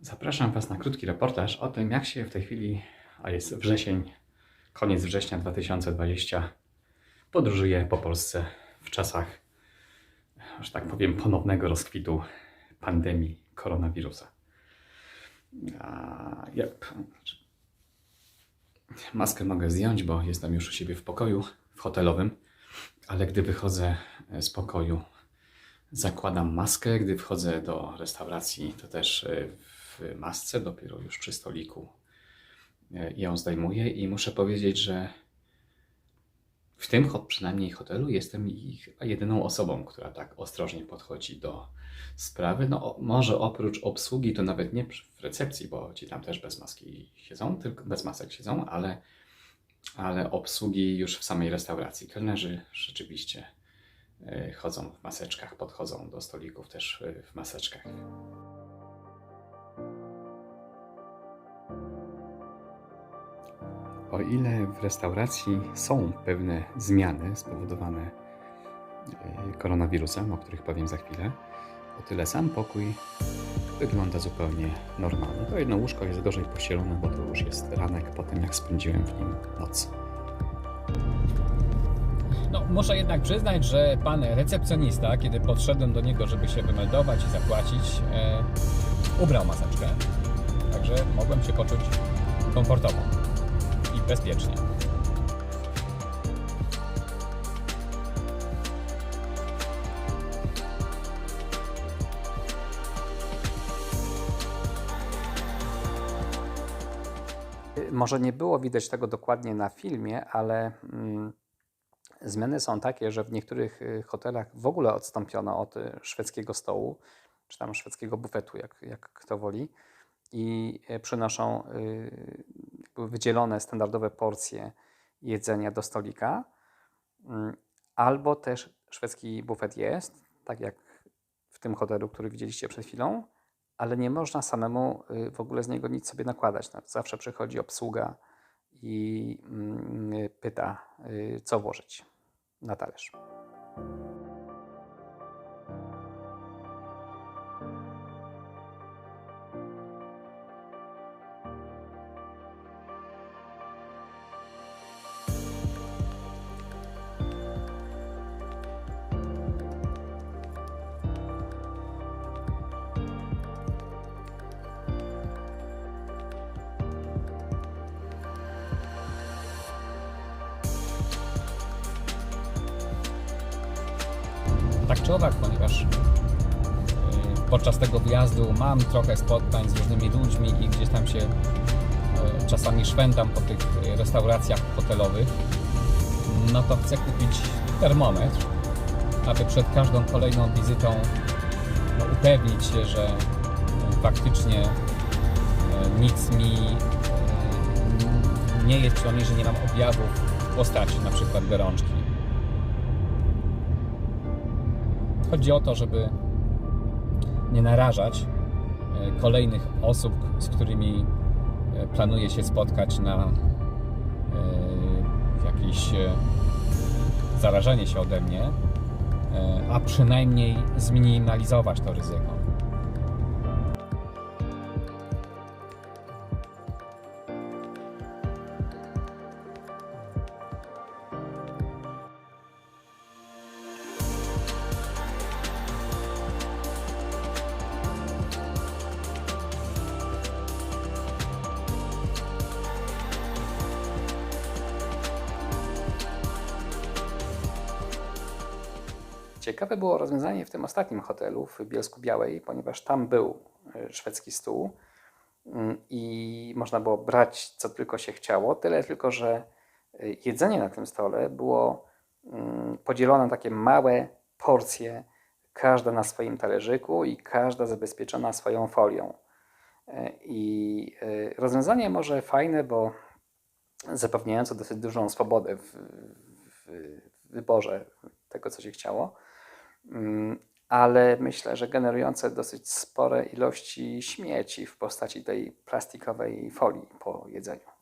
Zapraszam Was na krótki reportaż o tym, jak się w tej chwili, a jest wrzesień, koniec września 2020, podróżuje po Polsce w czasach, że tak powiem, ponownego rozkwitu pandemii koronawirusa. A ja, maskę mogę zdjąć, bo jestem już u siebie w pokoju w hotelowym, ale gdy wychodzę z pokoju, zakładam maskę. Gdy wchodzę do restauracji, to też e, w masce, dopiero już przy stoliku e, ją zdejmuję i muszę powiedzieć, że w tym przynajmniej hotelu jestem ich jedyną osobą, która tak ostrożnie podchodzi do sprawy. No, może oprócz obsługi, to nawet nie w recepcji, bo ci tam też bez maski siedzą, tylko bez masek siedzą, ale, ale obsługi już w samej restauracji. Kelnerzy rzeczywiście e, chodzą w maseczkach, podchodzą do stolików też e, w maseczkach. O ile w restauracji są pewne zmiany spowodowane e, koronawirusem, o których powiem za chwilę, o tyle sam pokój wygląda zupełnie normalnie. To jedno łóżko jest gorzej pościelone, bo to już jest ranek po tym, jak spędziłem w nim noc. No, muszę jednak przyznać, że pan recepcjonista, kiedy podszedłem do niego, żeby się wymeldować i zapłacić, e, ubrał maseczkę. Także mogłem się poczuć komfortowo bezpiecznie. Może nie było widać tego dokładnie na filmie, ale mm, zmiany są takie, że w niektórych y, hotelach w ogóle odstąpiono od y, szwedzkiego stołu, czy tam szwedzkiego bufetu, jak, jak kto woli, i y, przynoszą y, jakby wydzielone standardowe porcje jedzenia do stolika. Mm, Albo też szwedzki bufet jest, tak jak w tym hotelu, który widzieliście przed chwilą, ale nie można samemu y, w ogóle z niego nic sobie nakładać. No, Zawsze przychodzi obsługa i mm, y, pyta, y, co włożyć na talerz. Tak czy owak, ponieważ y, podczas tego wyjazdu mam trochę spotkań z różnymi ludźmi i gdzieś tam się y, czasami szwendam po tych restauracjach hotelowych, no to chcę kupić termometr, aby przed każdą kolejną wizytą no, upewnić się, że y, faktycznie nic mi nie jest, że nie mam objawów w postaci na przykład gorączki. Chodzi o to, żeby nie narażać e, kolejnych osób, z którymi e, planuje się spotkać na e, jakieś zarażenie się ode mnie, a przynajmniej zminimalizować to ryzyko. Ciekawe było rozwiązanie w tym ostatnim hotelu w Bielsku Białej, ponieważ tam był y, szwedzki stół mm, i można było brać co tylko się chciało. Tyle tylko, że y, jedzenie na tym stole było mm, podzielone na takie małe porcje, każda na swoim talerzyku i każda zabezpieczona swoją folią. Y, I rozwiązanie może fajne, bo zapewniające dosyć dużą swobodę w, w wyborze tego, co się chciało. Mm, ale myślę, że generujące dosyć spore ilości śmieci w postaci tej plastikowej folii po jedzeniu.